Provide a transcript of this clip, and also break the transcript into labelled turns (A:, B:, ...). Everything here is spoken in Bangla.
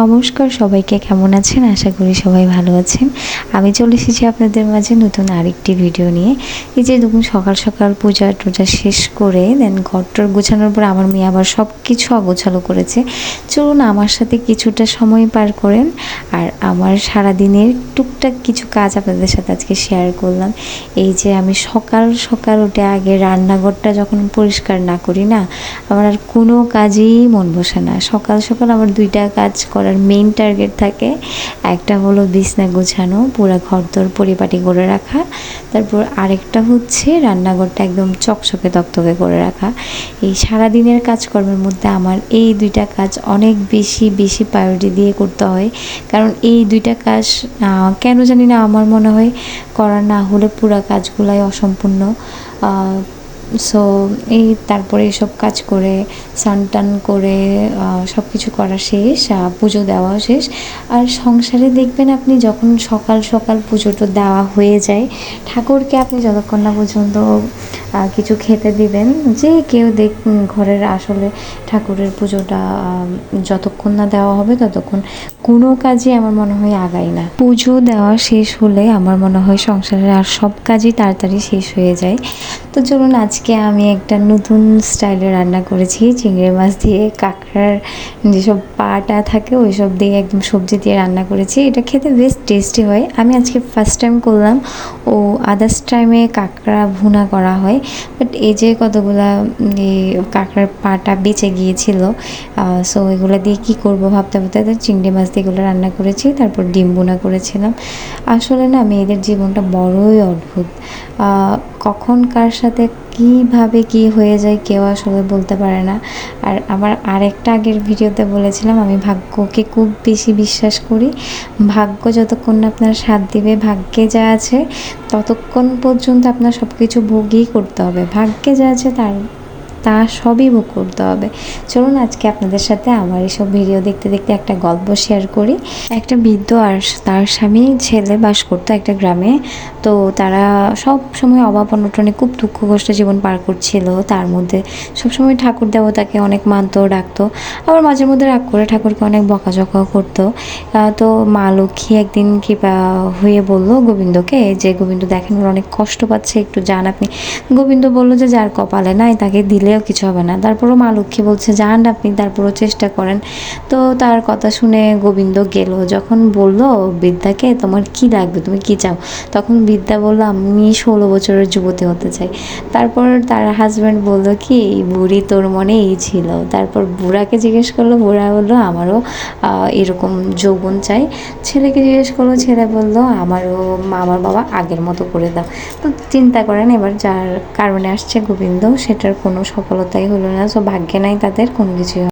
A: নমস্কার, সবাইকে কেমন আছেন? আশা করি সবাই ভালো আছেন। আমি চলে এসেছি আপনাদের মাঝে নতুন আরেকটি ভিডিও নিয়ে। এই যে দেখুন, সকাল সকাল পূজা টুজা শেষ করে দেন ঘরটর গোছানোর পর আমার মেয়ে আবার সব কিছু অগোছালো করেছে। চলুন আমার সাথে কিছুটা সময় পার করেন আর আমার সারাদিনের টুকটাক কিছু কাজ আপনাদের সাথে আজকে শেয়ার করলাম। এই যে আমি সকাল সকাল উঠে আগে রান্নাঘরটা যখন পরিষ্কার না করি না, আমার আর কোনো কাজেই মন বসে না। সকাল সকাল আমার দুইটা কাজ করার মেইন টার্গেট থাকে। একটা হলো বিছনা গোছানো, পুরো ঘরদোর পরিপাটি করে রাখা। তারপর আরেকটা হচ্ছে রান্নাঘরটা একদম চকচকে তকতকে করে রাখা। এই সারাদিনের কাজকর্মের মধ্যে আমার এই দুইটা কাজ অনেক বেশি বেশি প্রায়োরিটি দিয়ে করতে হয়। কারণ এই দুইটা কাজ কেন জানি না আমার মনে হয়, করা না হলে পুরো কাজগুলাই অসম্পূর্ণ। সো এই তারপরে এসব কাজ করে টান করে সব কিছু করা শেষ পুজো দেওয়া শেষ। আর সংসারে দেখবেন আপনি যখন সকাল সকাল পুজোটা দেওয়া হয়ে যায়, ঠাকুরকে আপনি যতক্ষণ না পর্যন্ত কিছু খেতে দিবেন, যে কেউ দেখ ঘরের আসলে ঠাকুরের পুজোটা যতক্ষণ না দেওয়া হবে ততক্ষণ। কোনো কাজই আমার মনে হয় আগাই না। পুজো দেওয়া শেষ হলে আমার মনে হয় সংসারের আর সব কাজই তাড়াতাড়ি শেষ হয়ে যায়। তো চলুন আজকে আমি একটা নতুন স্টাইলে রান্না করেছি, চিংড়ি মাছ দিয়ে, কাঁকড়ার যেসব পাটা থাকে ওই সব দিয়ে একদম সবজি দিয়ে রান্না করেছি। এটা খেতে বেশ টেস্টি হয়। আমি আজকে ফার্স্ট টাইম করলাম। ও আদার্স টাইমে কাঁকড়া ভুনা করা হয়। বাট এই যে কতগুলা কাঁকড়ার পাটা বেঁচে গিয়েছিল সো এগুলো দিয়ে কি করব ভাবতে ভাবতে চিংড়ি মাছ দিয়ে এগুলো রান্না করেছি, তারপর ডিম বোনা করেছিলাম। আসলে না মেয়েদের জীবনটা বড়ই অদ্ভুত। কখন কার সাথে কীভাবে কি হয়ে যায় কেউ আসলে বলতে পারে না। আর আমার আরেকটা আগের ভিডিওতে বলেছিলাম, আমি ভাগ্যকে খুব বেশি বিশ্বাস করি। ভাগ্য যতক্ষণ না আপনার সাথ দিবে, ভাগ্যে যা আছে, ততক্ষণ পর্যন্ত আপনার সব কিছু ভোগই করতে হবে। ভাগ্যে যা আছে তার তা সবই ভোগ করতে হবে। চলুন আজকে আপনাদের সাথে আমার এসব ভিডিও দেখতে দেখতে একটা গল্প শেয়ার করি। একটা বৃদ্ধ আর তার স্বামী ছেলে বাস করতো একটা গ্রামে। তো তারা সব সময় অভাব অনটনে খুব দুঃখ কষ্ট জীবন পার করছিল। তার মধ্যে সবসময় ঠাকুর দেবতাকে অনেক মানতো, ডাকতো। আবার মাঝে মধ্যে রাগ করে ঠাকুরকে অনেক বকাঝকাও করতো। তো মা লক্ষ্মী একদিন কৃপা হয়ে বলল, গোবিন্দকে, যে গোবিন্দ দেখেন অনেক কষ্ট পাচ্ছে, একটু যান আপনি। গোবিন্দ বলল যে, যার কপালে নাই, তাকে দিলেও কিছু হবে না। তারপরও মা লক্ষ্মী বলছে, যান আপনি, তারপরও চেষ্টা করেন। তো তার কথা শুনে গোবিন্দ গেল। যখন বলল, বিদ্যাকে, তোমার কি লাগবে? তুমি কি চাও? তখন বিদ্যা বলল, আমি ষোলো বছরের যুবতী হতে চাই। তারপর তার হাজব্যান্ড বলল, কি, বুড়ি তোর মনে এই ছিল? তারপর বুড়াকে জিজ্ঞেস করল, বুড়া বলল, আমারও এরকম যৌবন চাই। ছেলেকে জিজ্ঞেস করল, ছেলে বলল, আমারও আমার বাবা আগের মতো করে দাও। তো চিন্তা করেন, এবার যার কারণে আসছে গোবিন্দ, সেটার কোনো সফলতাই হলো না সো ভাগ্যে নাই তাদের কোনো কিছুই